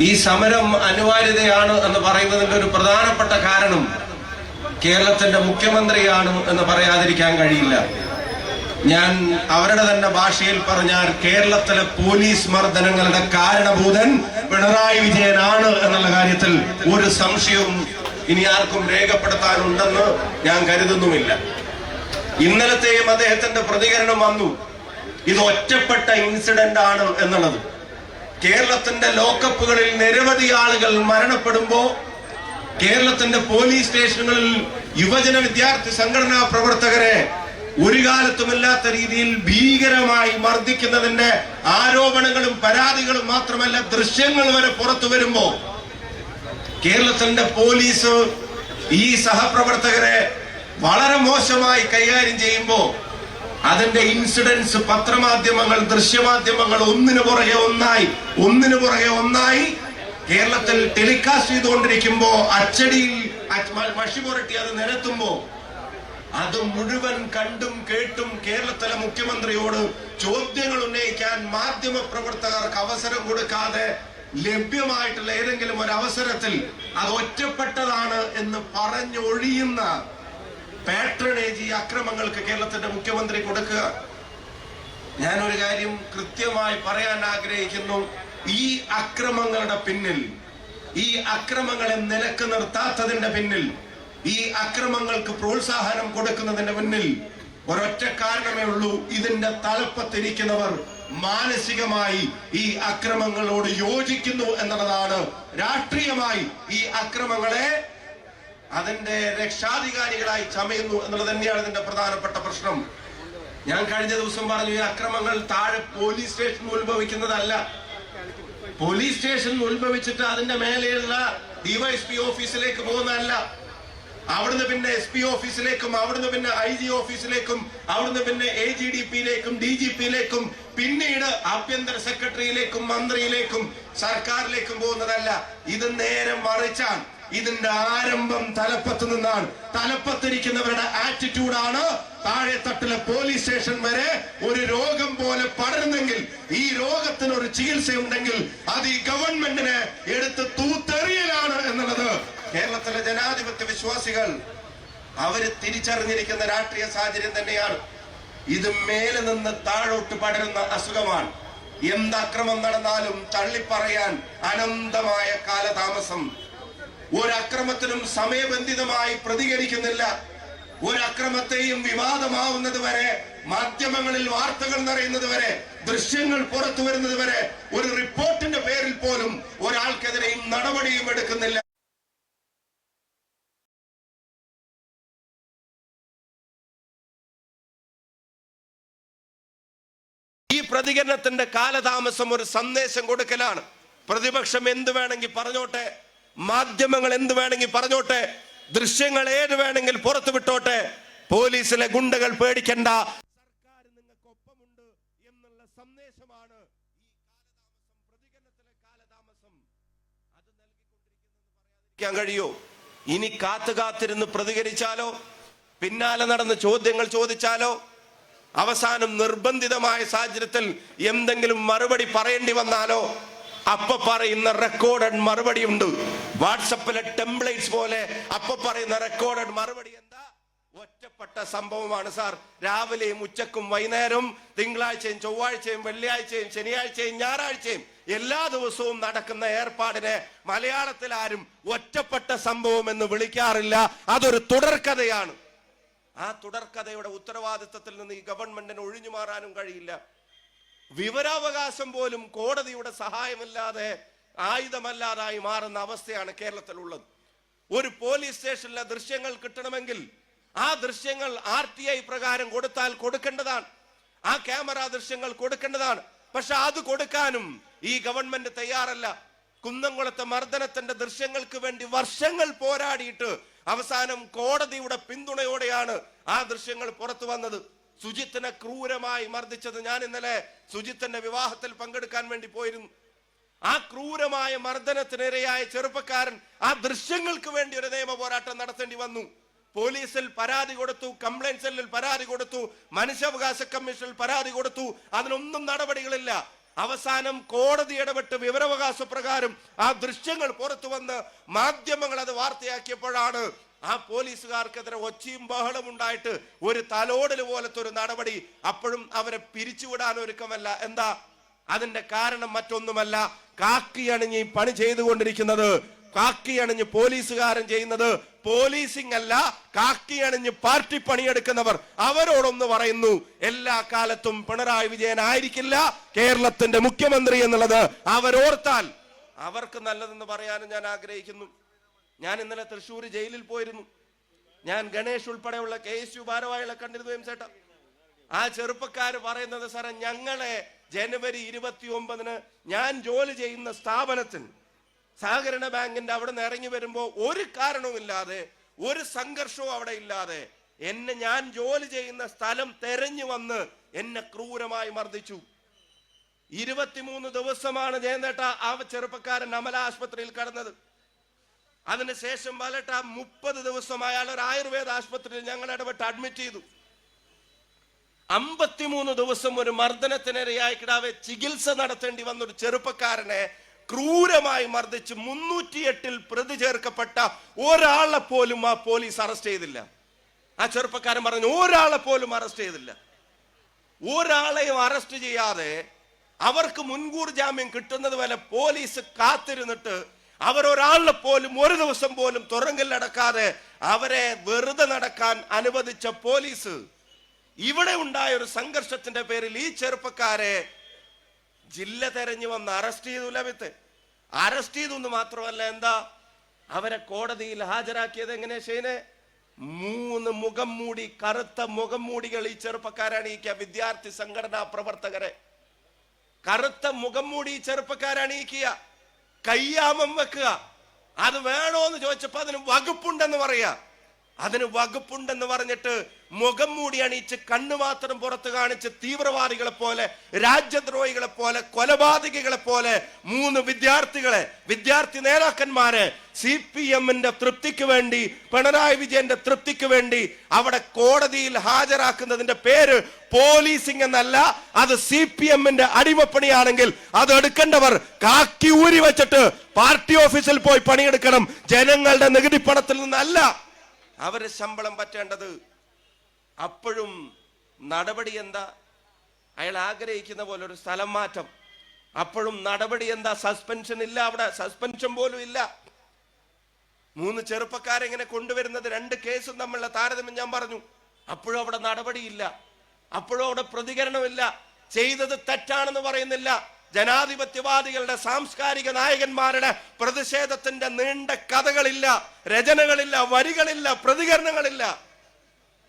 ഈ സമരം അനിവാര്യതയാണ് എന്ന് പറയുന്നതിന്റെ ഒരു പ്രധാനപ്പെട്ട കാരണം കേരളത്തിന്റെ മുഖ്യമന്ത്രിയാണ് എന്ന് പറയാതിരിക്കാൻ കഴിയില്ല. ഞാൻ അവരുടെ തന്നെ ഭാഷയിൽ പറഞ്ഞാൽ കേരളത്തിലെ പോലീസ് മർദ്ദനങ്ങളുടെ കാരണഭൂതൻ പിണറായി വിജയനാണ് എന്നുള്ള കാര്യത്തിൽ ഒരു സംശയവും ഇനി ആർക്കും രേഖപ്പെടുത്താനുണ്ടെന്ന് ഞാൻ കരുതുന്നുമില്ല. ഇന്നലത്തെയും അദ്ദേഹത്തിന്റെ പ്രതികരണം വന്നു. ഇത് ഒറ്റപ്പെട്ട ഇൻസിഡന്റ് ആണ് എന്നുള്ളത്. കേരളത്തിന്റെ ലോക്കപ്പുകളിൽ നിരവധി ആളുകൾ മരണപ്പെടുമ്പോ കേരളത്തിന്റെ പോലീസ് സ്റ്റേഷനുകളിൽ യുവജന വിദ്യാർത്ഥി സംഘടനാ പ്രവർത്തകരെ ഒരു കാലത്തുമില്ലാത്ത രീതിയിൽ ഭീകരമായി മർദ്ദിക്കുന്നതിന്റെ ആരോപണങ്ങളും പരാതികളും മാത്രമല്ല ദൃശ്യങ്ങൾ വരെ പുറത്തു വരുമ്പോ കേരളത്തിന്റെ പോലീസ് ഈ സഹപ്രവർത്തകരെ വളരെ മോശമായി കൈകാര്യം ചെയ്യുമ്പോ അതിന്റെ ഇൻസിഡൻസ് പത്രമാധ്യമങ്ങൾ ദൃശ്യമാധ്യമങ്ങൾ ഒന്നിനു പുറകെ ഒന്നായി ഒന്നിനു പുറകെ ഒന്നായി കേരളത്തിൽ ടെലികാസ്റ്റ് ചെയ്തുകൊണ്ടിരിക്കുമ്പോ അച്ചടിയിൽ മഷി പുരട്ടി അത് നിരത്തുമ്പോ അത് മുഴുവൻ കണ്ടും കേട്ടും കേരളത്തിലെ മുഖ്യമന്ത്രിയോട് ചോദ്യങ്ങൾ ഉന്നയിക്കാൻ മാധ്യമ പ്രവർത്തകർക്ക് അവസരം കൊടുക്കാതെ ലഭ്യമായിട്ടുള്ള ഏതെങ്കിലും ഒരു അവസരത്തിൽ അത് ഒറ്റപ്പെട്ടതാണ് എന്ന് പറഞ്ഞൊഴിയുന്ന ഈ അക്രമങ്ങൾക്ക് കേരളത്തിന്റെ മുഖ്യമന്ത്രി കൊടുക്കുക. ഞാനൊരു കാര്യം കൃത്യമായി പറയാൻ ആഗ്രഹിക്കുന്നു. ഈ അക്രമങ്ങളുടെ പിന്നിൽ ഈ അക്രമങ്ങളെ നിലയ്ക്ക് നിർത്താത്തതിന്റെ പിന്നിൽ ഈ അക്രമങ്ങൾക്ക് പ്രോത്സാഹനം കൊടുക്കുന്നതിന്റെ മുന്നിൽ ഒരൊറ്റ കാരണമേ ഉള്ളൂ. ഇതിന്റെ തലപ്പത്തിരിക്കുന്നവർ മാനസികമായി ഈ അക്രമങ്ങളോട് യോജിക്കുന്നു എന്നുള്ളതാണ്. രാഷ്ട്രീയമായി ഈ അക്രമങ്ങളെ അതിന്റെ രക്ഷാധികാരികളായി ചമയുന്നു എന്നുള്ളത് തന്നെയാണ് ഇതിന്റെ പ്രധാനപ്പെട്ട പ്രശ്നം. ഞാൻ കഴിഞ്ഞ ദിവസം പറഞ്ഞു ഈ അക്രമങ്ങൾ താഴെ പോലീസ് സ്റ്റേഷനിൽ ഉത്ഭവിക്കുന്നതല്ല. പോലീസ് സ്റ്റേഷനിൽ ഉത്ഭവിച്ചിട്ട് അതിന്റെ മേലെയുള്ള ഡിവൈഎസ്പി ഓഫീസിലേക്ക് പോകുന്നതല്ല. അവിടുന്ന് പിന്നെ എസ് പി ഓഫീസിലേക്കും അവിടുന്ന് പിന്നെ ഐ ജി ഓഫീസിലേക്കും അവിടുന്ന് പിന്നെ എ ജി ഡി പിയിലേക്കും ഡി ജി പിയിലേക്കും പിന്നീട് ആഭ്യന്തര സെക്രട്ടറിയിലേക്കും മന്ത്രിയിലേക്കും സർക്കാരിലേക്കും പോകുന്നതല്ല. ഇത് നേരെ മറിച്ചാണ്. ഇതിന്റെ ആരംഭം തലപ്പത്ത് നിന്നാണ്. തലപ്പത്തിരിക്കുന്നവരുടെ ആറ്റിറ്റ്യൂഡാണ് താഴെത്തട്ടിലെ പോലീസ് സ്റ്റേഷൻ വരെ ഒരു രോഗം പോലെ പടരുന്നെങ്കിൽ ഈ രോഗത്തിന് ഒരു ചികിത്സയുണ്ടെങ്കിൽ അത് ഈ ഗവൺമെന്റിനെ എടുത്ത് തൂത്തെറിയലാണ് എന്നുള്ളത്. കേരളത്തിലെ ജനാധിപത്യ വിശ്വാസികൾ അവർ തിരിച്ചറിഞ്ഞിരിക്കുന്ന രാഷ്ട്രീയ സാഹചര്യം തന്നെയാണ്. ഇത് മേലെ നിന്ന് താഴോട്ട് പടരുന്ന അസുഖമാണ്. എന്ത് അക്രമം നടന്നാലും തള്ളിപ്പറയാൻ അനന്തമായ കാലതാമസം ഒരക്രമത്തിനും സമയബന്ധിതമായി പ്രതികരിക്കുന്നില്ല. ഒരക്രമത്തെയും വിവാദമാവുന്നത് വരെ മാധ്യമങ്ങളിൽ വാർത്തകൾ നിറയുന്നത് വരെ ദൃശ്യങ്ങൾ പുറത്തു വരുന്നത് വരെ ഒരു റിപ്പോർട്ടിന്റെ പേരിൽ പോലും ഒരാൾക്കെതിരെയും നടപടിയും എടുക്കുന്നില്ല. ഈ പ്രതികരണത്തിന്റെ കാലതാമസം ഒരു സന്ദേശം കൊടുക്കലാണ്. പ്രതിപക്ഷം എന്ത് വേണമെങ്കിൽ പറഞ്ഞോട്ടെ? മാധ്യമങ്ങൾ എന്ത് വേണമെങ്കിൽ പറഞ്ഞോട്ടെ? ദൃശ്യങ്ങൾ ഏത് വേണമെങ്കിൽ പുറത്തു വിട്ടോട്ടെ? പോലീസിലെ ഗുണ്ടകൾ പേടിക്കണ്ട. സർക്കാർ നിങ്ങൾക്കൊപ്പമുണ്ട് എന്നുള്ള സന്ദേശമാണ് പറയാതിരിക്കാൻ കഴിയോ? ഇനി കാത്തു കാത്തിരുന്ന് പ്രതികരിച്ചാലോ? പിന്നാലെ നടന്ന് ചോദ്യങ്ങൾ ചോദിച്ചാലോ? അവസാനം നിർബന്ധിതമായ സാഹചര്യത്തിൽ എന്തെങ്കിലും മറുപടി പറയേണ്ടി വന്നാലോ? അപ്പൊ പറയുന്ന റെക്കോർഡഡ് മറുപടി ഉണ്ട്. വാട്സപ്പിലെ ടെംപ്ലേറ്റ്സ് പോലെ അപ്പൊ പറയുന്ന റെക്കോർഡഡ് മറുപടി എന്താ? ഒറ്റപ്പെട്ട സംഭവമാണ് സാർ. രാവിലെയും ഉച്ചക്കും വൈകുന്നേരവും തിങ്കളാഴ്ചയും ചൊവ്വാഴ്ചയും വെള്ളിയാഴ്ചയും ശനിയാഴ്ചയും ഞായറാഴ്ചയും എല്ലാ ദിവസവും നടക്കുന്ന ഏർപ്പാടിനെ മലയാളത്തിൽ ആരും ഒറ്റപ്പെട്ട സംഭവം എന്ന് വിളിക്കാറില്ല. അതൊരു തുടർക്കഥയാണ്. ആ തുടർക്കഥയുടെ ഉത്തരവാദിത്തത്തിൽ നിന്ന് ഈ ഗവൺമെന്റിന് ഒഴിഞ്ഞു മാറാനും കഴിയില്ല. വിവരാവകാശം പോലും കോടതിയുടെ സഹായമില്ലാതെ ആയുധമല്ലാതായി മാറുന്ന അവസ്ഥയാണ് കേരളത്തിലുള്ളത്. ഒരു പോലീസ് സ്റ്റേഷനിലെ ദൃശ്യങ്ങൾ കിട്ടണമെങ്കിൽ ആ ദൃശ്യങ്ങൾ ആർ ടി ഐ പ്രകാരം കൊടുത്താൽ കൊടുക്കേണ്ടതാണ്. ആ ക്യാമറ ദൃശ്യങ്ങൾ കൊടുക്കേണ്ടതാണ്. പക്ഷെ അത് കൊടുക്കാനും ഈ ഗവൺമെന്റ് തയ്യാറല്ല. കുന്നംകുളത്തെ മർദ്ദനത്തിന്റെ ദൃശ്യങ്ങൾക്ക് വേണ്ടി വർഷങ്ങൾ പോരാടിയിട്ട് അവസാനം കോടതിയുടെ പിന്തുണയോടെയാണ് ആ ദൃശ്യങ്ങൾ പുറത്തു വന്നത്. സുജിത്തിനെ ക്രൂരമായി മർദ്ദിച്ചത് ഞാൻ ഇന്നലെ സുജിത്തിന്റെ വിവാഹത്തിൽ പങ്കെടുക്കാൻ വേണ്ടി പോയിരുന്നു. ആ ക്രൂരമായ മർദ്ദനത്തിനിരയായ ചെറുപ്പക്കാരൻ ആ ദൃശ്യങ്ങൾക്ക് വേണ്ടി ഒരു നിയമ പോരാട്ടം നടത്തേണ്ടി വന്നു. പോലീസിൽ പരാതി കൊടുത്തു കംപ്ലൈന്റ് സെല്ലിൽ പരാതി കൊടുത്തു മനുഷ്യാവകാശ കമ്മീഷനിൽ പരാതി കൊടുത്തു അതിനൊന്നും നടപടികളില്ല. അവസാനം കോടതി ഇടപെട്ട് വിവരാവകാശ പ്രകാരം ആ ദൃശ്യങ്ങൾ പുറത്തു വന്ന് മാധ്യമങ്ങൾ അത് വാർത്തയാക്കിയപ്പോഴാണ് ആ പോലീസുകാർക്കെതിരെ ഒച്ചയും ബഹളം ഉണ്ടായിട്ട് ഒരു തലോടൽ പോലത്തെ ഒരു നടപടി അപ്പോഴും അവരെ പിരിച്ചുവിടാൻ ഒരുക്കമല്ല. എന്താ? അതിന്റെ കാരണം മറ്റൊന്നുമല്ല. കാക്കി അണിഞ്ഞ് പണി ചെയ്തുകൊണ്ടിരിക്കുന്നത്. കാക്കി അണിഞ്ഞ് പോലീസുകാരൻ ചെയ്യുന്നത് പോലീസിംഗ് അല്ല. കാക്കി അണിഞ്ഞ് പാർട്ടി പണിയെടുക്കുന്നവർ അവരോടൊന്ന് പറയുന്നു. എല്ലാ കാലത്തും പിണറായി വിജയൻ ആയിരിക്കില്ല. കേരളത്തിന്റെ മുഖ്യമന്ത്രി എന്നുള്ളത് അവരോർത്താൽ അവർക്ക് നല്ലതെന്ന് പറയാനും ഞാൻ ആഗ്രഹിക്കുന്നു. ഞാൻ ഇന്നലെ തൃശ്ശൂർ ജയിലിൽ പോയിരുന്നു. ഞാൻ ഗണേഷ് ഉൾപ്പെടെയുള്ള കെ എസ് യു ഭാരവാഹികളെ കണ്ടിരുന്നു എം ചേട്ടാ. ആ ചെറുപ്പക്കാർ പറയുന്നത് സാറേ ഞങ്ങളെ ജനുവരി ഇരുപത്തി ഒമ്പതിന് ഞാൻ ജോലി ചെയ്യുന്ന സ്ഥാപനത്തിൽ സഹകരണ ബാങ്കിന്റെ അവിടെ നിന്ന് ഇറങ്ങി വരുമ്പോൾ ഒരു കാരണവുമില്ലാതെ ഒരു സംഘർഷവും അവിടെ ഇല്ലാതെ എന്നെ ഞാൻ ജോലി ചെയ്യുന്ന സ്ഥലം തെരഞ്ഞു വന്ന് എന്നെ ക്രൂരമായി മർദ്ദിച്ചു. ഇരുപത്തിമൂന്ന് ദിവസമാണ് ജയന്തേട്ട ആ ചെറുപ്പക്കാരൻ അമല ആശുപത്രിയിൽ കടന്നത്. അതിനുശേഷം പലട്ട മുപ്പത് ദിവസം അയാൾ ഒരു ആയുർവേദ ആശുപത്രിയിൽ ഞങ്ങൾ ഇടപെട്ട് അഡ്മിറ്റ് ചെയ്തു. അമ്പത്തിമൂന്ന് ദിവസം ഒരു മർദ്ദനത്തിനിരയായി കിടാവെ ചികിത്സ നടത്തേണ്ടി വന്ന ഒരു ചെറുപ്പക്കാരനെ ക്രൂരമായി മർദ്ദിച്ച് മുന്നൂറ്റിയെട്ടിൽ പ്രതി ചേർക്കപ്പെട്ട ഒരാളെ പോലും ആ പോലീസ് അറസ്റ്റ് ചെയ്തില്ല. ആ ചെറുപ്പക്കാരൻ പറഞ്ഞു ഒരാളെ പോലും അറസ്റ്റ് ചെയ്തില്ല. ഒരാളെയും അറസ്റ്റ് ചെയ്യാതെ അവർക്ക് മുൻകൂർ ജാമ്യം കിട്ടുന്നത് വരെ പോലീസ് കാത്തിരുന്നിട്ട് അവരൊരാളിനെ പോലും ഒരു ദിവസം പോലും തുറങ്കിൽ നടക്കാതെ അവരെ വെറുതെ നടക്കാൻ അനുവദിച്ച പോലീസ്. ഇവിടെ ഉണ്ടായ ഒരു സംഘർഷത്തിന്റെ പേരിൽ ഈ ചെറുപ്പക്കാരെ ജില്ല തെരഞ്ഞു വന്ന് അറസ്റ്റ് ചെയ്തു ലഭിത്ത് അറസ്റ്റ് ചെയ്തു എന്ന് മാത്രമല്ല എന്താ? അവരെ കോടതിയിൽ ഹാജരാക്കിയത് എങ്ങനെ ഷെയ്നെ? മൂന്ന് മുഖം മൂടി കറുത്ത മുഖം മൂടികൾ ഈ ചെറുപ്പക്കാരാണ് ഈ വിദ്യാർത്ഥി സംഘടനാ പ്രവർത്തകരെ. കറുത്ത മുഖം മൂടി ഈ ചെറുപ്പക്കാരണിയിക്കുക കയ്യാമം വെക്കുക. അത് വേണോ എന്ന് ചോദിച്ചപ്പോ അതിന് വകുപ്പുണ്ടെന്ന് പറയാ അതിന് വകുപ്പുണ്ടെന്ന് പറഞ്ഞിട്ട് മുഖം മൂടി അണിയിച്ച് കണ്ണു മാത്രം പുറത്ത് കാണിച്ച് തീവ്രവാദികളെ പോലെ രാജ്യദ്രോഹികളെ പോലെ കൊലപാതകികളെ പോലെ മൂന്ന് വിദ്യാർത്ഥികളെ വിദ്യാർത്ഥി നേതാക്കന്മാരെ സി പി എമ്മിന്റെ തൃപ്തിക്ക് വേണ്ടി പിണറായി വിജയന്റെ തൃപ്തിക്ക് വേണ്ടി അവിടെ കോടതിയിൽ ഹാജരാക്കുന്നതിന്റെ പേര് പോലീസിംഗ് എന്നല്ല അത് സി പി എമ്മിന്റെ അടിമപ്പണിയാണെങ്കിൽ അത് എടുക്കേണ്ടവർ കാക്കി ഊരി വെച്ചിട്ട് പാർട്ടി ഓഫീസിൽ പോയി പണിയെടുക്കണം. ജനങ്ങളുടെ നികുതി പണത്തിൽ നിന്നല്ല. അവർ ശമ്പളം പറ്റേണ്ടത് അപ്പോഴും നടപടി എന്താ? അയാൾ ആഗ്രഹിക്കുന്ന പോലെ ഒരു സ്ഥലം മാറ്റം. അപ്പോഴും നടപടി എന്താ? സസ്പെൻഷൻ ഇല്ല അവിടെ. സസ്പെൻഷൻ പോലും ഇല്ല. മൂന്ന് ചെറുപ്പക്കാരെങ്ങനെ കൊണ്ടുവരുന്നത്? രണ്ട് കേസും തമ്മിലുള്ള താരതമ്യം ഞാൻ പറഞ്ഞു. അപ്പോഴും അവിടെ നടപടിയില്ല. അപ്പോഴും അവിടെ പ്രതികരണമില്ല. ചെയ്തത് തെറ്റാണെന്ന് പറയുന്നില്ല. ജനാധിപത്യവാദികളുടെ സാംസ്കാരിക നായകന്മാരുടെ പ്രതിഷേധത്തിന്റെ നീണ്ട കഥകളില്ല രചനകളില്ല വരികളില്ല പ്രതികരണങ്ങളില്ല.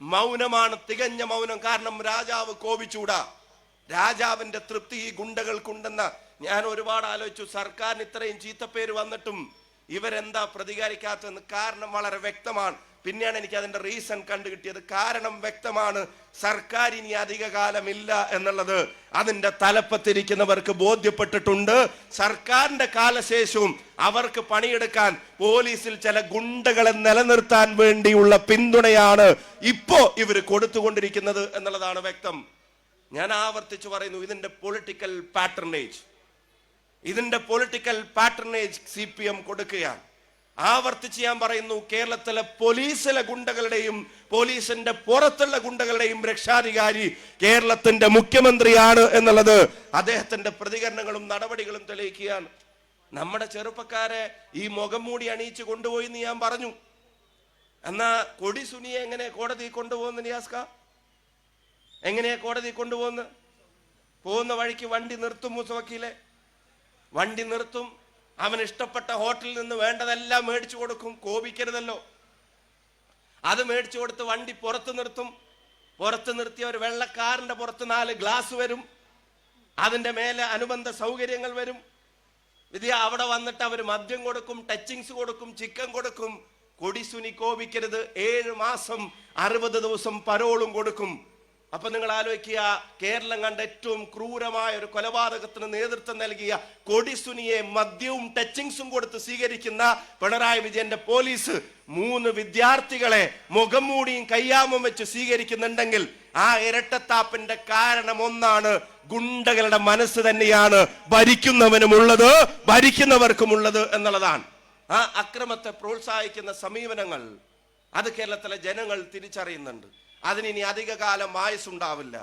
മൗനമാണ് തികഞ്ഞ മൗനം. കാരണം രാജാവ് കോപിച്ചൂടാ. രാജാവിന്റെ തൃപ്തി ഈ ഗുണ്ടകൾക്കുണ്ടെന്ന ഞാൻ ഒരുപാട് ആലോചിച്ചു. സർക്കാരിന് ഇത്രയും ചീത്തപ്പേര് വന്നിട്ടും ഇവരെന്താ പ്രതികരിക്കാത്തതെന്ന് കാരണം വളരെ വ്യക്തമാണ്. പിന്നെയാണ് എനിക്ക് അതിന്റെ റീസൺ കണ്ടുകിട്ടിയത്. കാരണം വ്യക്തമാണ് സർക്കാർ ഇനി അധിക കാലമില്ല എന്നുള്ളത്. അതിന്റെ തലപ്പത്തിരിക്കുന്നവർക്ക് ബോധ്യപ്പെട്ടിട്ടുണ്ട്. സർക്കാരിന്റെ കാലശേഷവും അവർക്ക് പണിയെടുക്കാൻ പോലീസിൽ ചില ഗുണ്ടകളെ നിലനിർത്താൻ വേണ്ടിയുള്ള പിന്തുണയാണ് ഇപ്പോ ഇവർ കൊടുത്തുകൊണ്ടിരിക്കുന്നത് എന്നുള്ളതാണ് വ്യക്തം. ഞാൻ ആവർത്തിച്ച് പറയുന്നു ഇതിന്റെ പൊളിറ്റിക്കൽ പാറ്റർനേജ് ഇതിന്റെ political patronage C P M കൊടുക്കുകയാണ്. ആവർത്തിച്ച് ഞാൻ പറയുന്നു കേരളത്തിലെ പോലീസിലെ ഗുണ്ടകളുടെയും പോലീസിന്റെ പുറത്തുള്ള ഗുണ്ടകളുടെയും രക്ഷാധികാരി കേരളത്തിന്റെ മുഖ്യമന്ത്രിയാണ് എന്നുള്ളത് അദ്ദേഹത്തിന്റെ പ്രതികരണങ്ങളും നടപടികളും തെളിയിക്കുകയാണ്. നമ്മുടെ ചെറുപ്പക്കാരെ ഈ മുഖം മൂടി അണിയിച്ച് കൊണ്ടുപോയി എന്ന് ഞാൻ പറഞ്ഞു. എന്നാ കൊടി സുനിയെ എങ്ങനെ കോടതി കൊണ്ടുപോകുന്ന നിയാസ്ക? എങ്ങനെയാ കോടതി കൊണ്ടുപോകുന്ന പോകുന്ന വഴിക്ക് വണ്ടി നിർത്തും മുസവക്കീലെ? വണ്ടി നിർത്തും അവൻ ഇഷ്ടപ്പെട്ട ഹോട്ടലിൽ നിന്ന് വേണ്ടതെല്ലാം മേടിച്ചു കൊടുക്കും കോപിക്കരുതല്ലോ. അത് മേടിച്ചു കൊടുത്ത് വണ്ടി പുറത്തു നിർത്തും. പുറത്ത് നിർത്തിയ ഒരു വെള്ളക്കാരന്റെ പുറത്ത് നാല് ഗ്ലാസ് വരും. അതിന്റെ മേലെ അനുബന്ധ സൗകര്യങ്ങൾ വരും. വിദ്യ അവിടെ വന്നിട്ട് അവർ മദ്യം കൊടുക്കും ടച്ചിങ്സ് കൊടുക്കും ചിക്കൻ കൊടുക്കും. കൊടിസുനി കോപിക്കരുത്. ഏഴ് മാസം അറുപത് ദിവസം പരോളും കൊടുക്കും. അപ്പൊ നിങ്ങൾ ആലോചിക്കുക കേരളം കണ്ട ഏറ്റവും ക്രൂരമായ ഒരു കൊലപാതകത്തിന് നേതൃത്വം നൽകിയ കൊടിസുനിയെ മദ്യവും ടച്ചിങ്സും കൊടുത്ത് സ്വീകരിക്കുന്ന പിണറായി വിജയന്റെ പോലീസ് മൂന്ന് വിദ്യാർത്ഥികളെ മുഖം മൂടിയും കയ്യാമും വെച്ച് സ്വീകരിക്കുന്നുണ്ടെങ്കിൽ ആ ഇരട്ടത്താപ്പിന്റെ കാരണം ഒന്നാണ് ഗുണ്ടകളുടെ മനസ്സ് തന്നെയാണ് ഭരിക്കുന്നവനുമുള്ളത് ഭരിക്കുന്നവർക്കുമുള്ളത് എന്നുള്ളതാണ്. ആ അക്രമത്തെ പ്രോത്സാഹിക്കുന്ന സമീപനങ്ങൾ അത് കേരളത്തിലെ ജനങ്ങൾ തിരിച്ചറിയുന്നുണ്ട്. അതിനി അധികകാലം ആയുസുണ്ടാവില്ല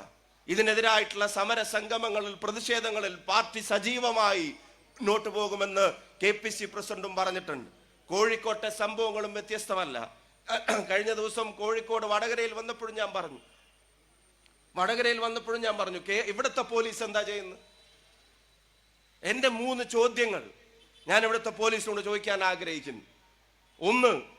ഇതിനെതിരായിട്ടുള്ള സമര സംഗമങ്ങളിൽ പ്രതിഷേധങ്ങളിൽ പാർട്ടി സജീവമായി മുന്നോട്ട് പോകുമെന്ന് കെ പി സി പ്രസിഡന്റും പറഞ്ഞിട്ടുണ്ട്. കോഴിക്കോട്ടെ സംഭവങ്ങളും വ്യത്യസ്തമല്ല. കഴിഞ്ഞ ദിവസം കോഴിക്കോട് വടകരയിൽ വന്നപ്പോഴും ഞാൻ പറഞ്ഞു. വടകരയിൽ വന്നപ്പോഴും ഞാൻ പറഞ്ഞു കെ ഇവിടുത്തെ പോലീസ് എന്താ ചെയ്യുന്നത്? എന്റെ മൂന്ന് ചോദ്യങ്ങൾ ഞാൻ ഇവിടുത്തെ പോലീസിനോട് ചോദിക്കാൻ ആഗ്രഹിക്കുന്നു. ഒന്ന്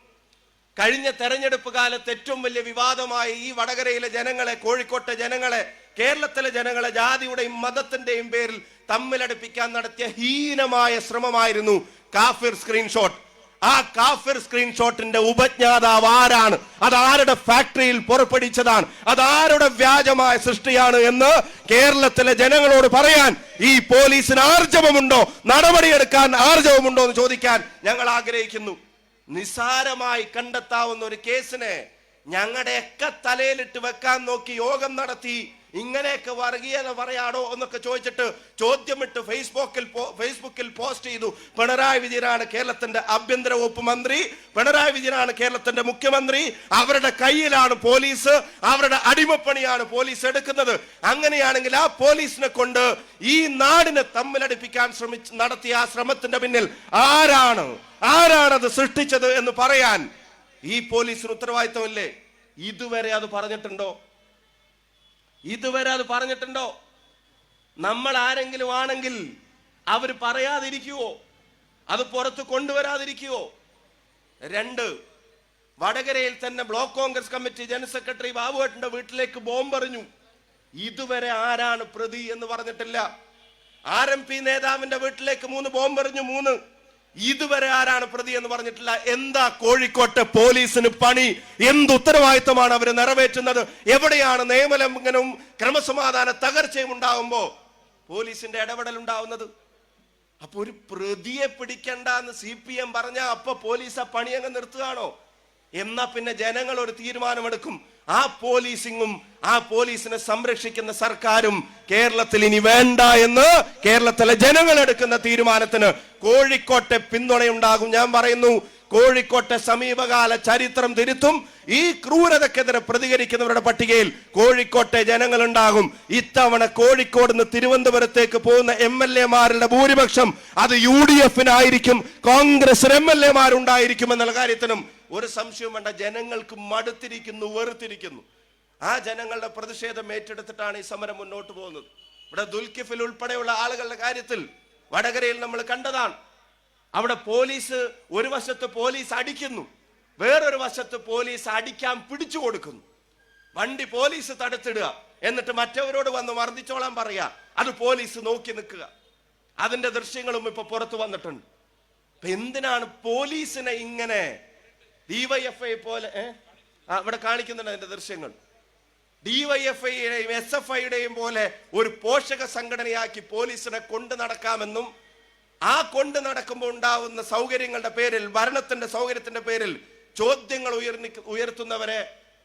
കഴിഞ്ഞ തെരഞ്ഞെടുപ്പ് കാലത്ത് ഏറ്റവും വലിയ വിവാദമായ ഈ വടകരയിലെ ജനങ്ങളെ കോഴിക്കോട്ടെ ജനങ്ങളെ കേരളത്തിലെ ജനങ്ങളെ ജാതിയുടെയും മതത്തിന്റെയും പേരിൽ തമ്മിലടുപ്പിക്കാൻ നടത്തിയ ഹീനമായ ശ്രമമായിരുന്നു കാഫിർ സ്ക്രീൻഷോട്ട്. ആ കാഫിർ സ്ക്രീൻഷോട്ടിന്റെ ഉപജ്ഞാതാവ് ആരാണ്? അത് ആരുടെ ഫാക്ടറിയിൽ പുറപ്പെടുവിച്ചതാണ്? അത് ആരുടെ വ്യാജമായ സൃഷ്ടിയാണ് എന്ന് കേരളത്തിലെ ജനങ്ങളോട് പറയാൻ ഈ പോലീസിന് ആർജവമുണ്ടോ? നടപടിയെടുക്കാൻ ആർജവമുണ്ടോ എന്ന് ചോദിക്കാൻ ഞങ്ങൾ ആഗ്രഹിക്കുന്നു. നിസാരമായി കണ്ടെത്താവുന്ന ഒരു കേസിനെ ഞങ്ങളുടെ ഞങ്ങളുടെയൊക്കെ തലയിലിട്ട് വെക്കാൻ നോക്കി യോഗം നടത്തി ഇങ്ങനെയൊക്കെ വർഗീയത പറയാടോ എന്നൊക്കെ ചോദിച്ചിട്ട് ചോദ്യമിട്ട് ഫേസ്ബുക്കിൽ ഫേസ്ബുക്കിൽ പോസ്റ്റ് ചെയ്തു. പിണറായി വിജയനാണ് കേരളത്തിന്റെ ആഭ്യന്തര വകുപ്പ് മന്ത്രി. പിണറായി വിജയനാണ് കേരളത്തിന്റെ മുഖ്യമന്ത്രി. അവരുടെ കയ്യിലാണ് പോലീസ്. അവരുടെ അടിമപ്പണിയാണ് പോലീസ് എടുക്കുന്നത്. അങ്ങനെയാണെങ്കിൽ ആ പോലീസിനെ കൊണ്ട് ഈ നാടിനെ തമ്മിലടിപ്പിക്കാൻ ശ്രമിച്ച് നടത്തിയ ആ ശ്രമത്തിന്റെ പിന്നിൽ ആരാണ്? ആരാണത് സൃഷ്ടിച്ചത് എന്ന് പറയാൻ ഈ പോലീസിന് ഉത്തരവാദിത്തമില്ലേ ഇതുവരെ അത് പറഞ്ഞിട്ടുണ്ടോ? ഇതുവരെ അത് പറഞ്ഞിട്ടുണ്ടോ? നമ്മൾ ആരെങ്കിലും ആണെങ്കിൽ അവർ പറയാതിരിക്കുവോ? അത് പുറത്ത് കൊണ്ടുവരാതിരിക്കുവോ? രണ്ട് വടകരയിൽ തന്നെ block Congress committee general secretary ബാബുവേട്ടന്റെ വീട്ടിലേക്ക് ബോംബെറിഞ്ഞു. ഇതുവരെ ആരാണ് പ്രതി എന്ന് പറഞ്ഞിട്ടില്ല. ആർ എം പി നേതാവിന്റെ വീട്ടിലേക്ക് മൂന്ന് ബോംബെറിഞ്ഞു മൂന്ന്. ഇതുവരെ ആരാണ് പ്രതി എന്ന് പറഞ്ഞിട്ടില്ല. എന്താ കോഴിക്കോട്ടെ പോലീസിന് പണി? എന്ത് ഉത്തരവാദിത്തമാണ് അവർ നിറവേറ്റുന്നത്? എവിടെയാണ് നിയമലംഘനവും ക്രമസമാധാന തകർച്ചയും ഉണ്ടാകുമ്പോ പോലീസിന്റെ ഇടപെടൽ ഉണ്ടാവുന്നത്? അപ്പൊ ഒരു പ്രതിയെ പിടിക്കണ്ട എന്ന് സി പി എം പറഞ്ഞ അപ്പൊ പോലീസ് ആ പണിയങ്ങ് നിർത്തുകയാണോ? എന്നാ പിന്നെ ജനങ്ങൾ ഒരു തീരുമാനമെടുക്കും. ആ പോലീസിങ്ങും ആ പോലീസിനെ സംരക്ഷിക്കുന്ന സർക്കാരും കേരളത്തിൽ ഇനി വേണ്ട എന്ന് കേരളത്തിലെ ജനങ്ങൾ എടുക്കുന്ന തീരുമാനത്തിന് കോഴിക്കോട്ടെ പിന്തുണയുണ്ടാകും. ഞാൻ പറയുന്നു കോഴിക്കോട്ടെ സമീപകാല ചരിത്രം തിരുത്തും ഈ ക്രൂരതക്കെതിരെ പ്രതികരിക്കുന്നവരുടെ പട്ടികയിൽ കോഴിക്കോട്ടെ ജനങ്ങൾ ഉണ്ടാകും ഇത്തവണ കോഴിക്കോട് നിന്ന് തിരുവനന്തപുരത്തേക്ക് പോകുന്ന എം എൽ എമാരുടെ ഭൂരിപക്ഷം അത് യു ഡി എഫിനായിരിക്കും. കോൺഗ്രസ് എം എൽ എമാരുണ്ടായിരിക്കും എന്നുള്ള കാര്യത്തിനും ഒരു സംശയം വേണ്ട. ജനങ്ങൾക്ക് മടുത്തിരിക്കുന്നു വെറുത്തിരിക്കുന്നു. ആ ജനങ്ങളുടെ പ്രതിഷേധം ഏറ്റെടുത്തിട്ടാണ് ഈ സമരം മുന്നോട്ട് പോകുന്നത്. ഇവിടെ ദുൽഖിഫിൽ ഉൾപ്പെടെയുള്ള ആളുകളുടെ കാര്യത്തിൽ വടകരയിൽ നമ്മൾ കണ്ടതാണ്. അവിടെ പോലീസ് ഒരു വശത്ത് പോലീസ് അടിക്കുന്നു വേറൊരു വശത്ത് പോലീസ് അടിക്കാൻ പിടിച്ചു കൊടുക്കുന്നു. വണ്ടി പോലീസ് തടുത്തിടുക എന്നിട്ട് മറ്റവരോട് വന്ന് മർദ്ദിച്ചോളാൻ പറയാ അത് പോലീസ് നോക്കി നിൽക്കുക. അതിന്റെ ദൃശ്യങ്ങളും ഇപ്പൊ പുറത്തു വന്നിട്ടുണ്ട്. ഇപ്പൊ എന്തിനാണ് പോലീസിനെ ഇങ്ങനെ ഡിവൈഎഫ്ഐ പോലെ ഇവിടെ കാണിക്കുന്നുണ്ട് അതിന്റെ ദൃശ്യങ്ങൾ. ഡിവൈഎഫ്ഐയുടെയും എസ് എഫ് ഐയുടെയും പോലെ ഒരു പോഷക സംഘടനയാക്കി പോലീസിനെ കൊണ്ടു നടക്കാമെന്നും ആ കൊണ്ട് നടക്കുമ്പോൾ ഉണ്ടാവുന്ന സൗകര്യങ്ങളുടെ പേരിൽ ഭരണത്തിന്റെ സൗകര്യത്തിന്റെ പേരിൽ ചോദ്യങ്ങൾ ഉയർന്നി ഉയർത്തുന്നവരെ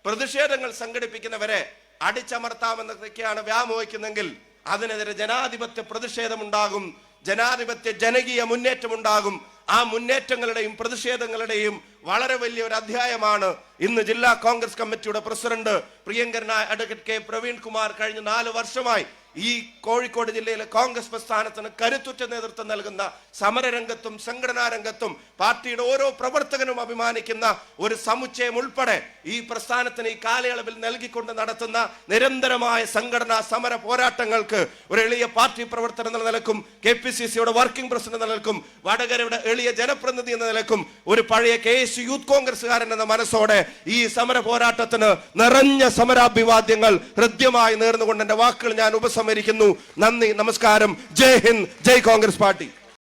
പ്രതിഷേധങ്ങൾ സംഘടിപ്പിക്കുന്നവരെ അടിച്ചമർത്താമെന്നൊക്കെയാണ് വ്യാമോഹിക്കുന്നെങ്കിൽ അതിനെതിരെ ജനാധിപത്യ പ്രതിഷേധമുണ്ടാകും ജനാധിപത്യ ജനകീയ മുന്നേറ്റമുണ്ടാകും. ആ മുന്നേറ്റങ്ങളുടെയും പ്രതിഷേധങ്ങളുടെയും വളരെ വലിയ ഒരു അധ്യായമാണ്. ഇന്ന് ജില്ലാ കോൺഗ്രസ് കമ്മിറ്റിയുടെ പ്രസിഡന്റ് പ്രിയങ്കരനായ അഡ്വക്കേറ്റ് കെ പ്രവീൺ കുമാർ കഴിഞ്ഞ നാല് വർഷമായി ഈ കോഴിക്കോട് ജില്ലയിലെ കോൺഗ്രസ് പ്രസ്ഥാനത്തിന് കരുത്തുറ്റ നേതൃത്വം നൽകുന്ന സമരരംഗത്തും സംഘടനാ രംഗത്തും പാർട്ടിയുടെ ഓരോ പ്രവർത്തകനും അഭിമാനിക്കുന്ന ഒരു സമുച്ചയം ഉൾപ്പെടെ ഈ പ്രസ്ഥാനത്തിന് ഈ കാലയളവിൽ നൽകിക്കൊണ്ട് നടത്തുന്ന നിരന്തരമായ സംഘടനാ സമര പോരാട്ടങ്ങൾക്ക് ഒരു എളിയ പാർട്ടി പ്രവർത്തനം എന്ന നിലക്കും കെ പി സി സിയുടെ വർക്കിംഗ് പ്രസിഡന്റ് എന്ന നിലക്കും വടകരയുടെ എളിയ ജനപ്രതിനിധി എന്ന നിലക്കും ഒരു പഴയ കെ എസ് യൂത്ത് കോൺഗ്രസ്സുകാരൻ എന്ന മനസ്സോടെ ഈ സമര പോരാട്ടത്തിന് നിറഞ്ഞ സമരാഭിവാദ്യങ്ങൾ ഹൃദ്യമായി നേർന്നുകൊണ്ട് എന്റെ വാക്കുകൾ ഞാൻ ഉപസംഹരിക്കുന്നു. നന്ദി നമസ്കാരം. ജയ് ഹിന്ദ് ജയ് കോൺഗ്രസ് പാർട്ടി.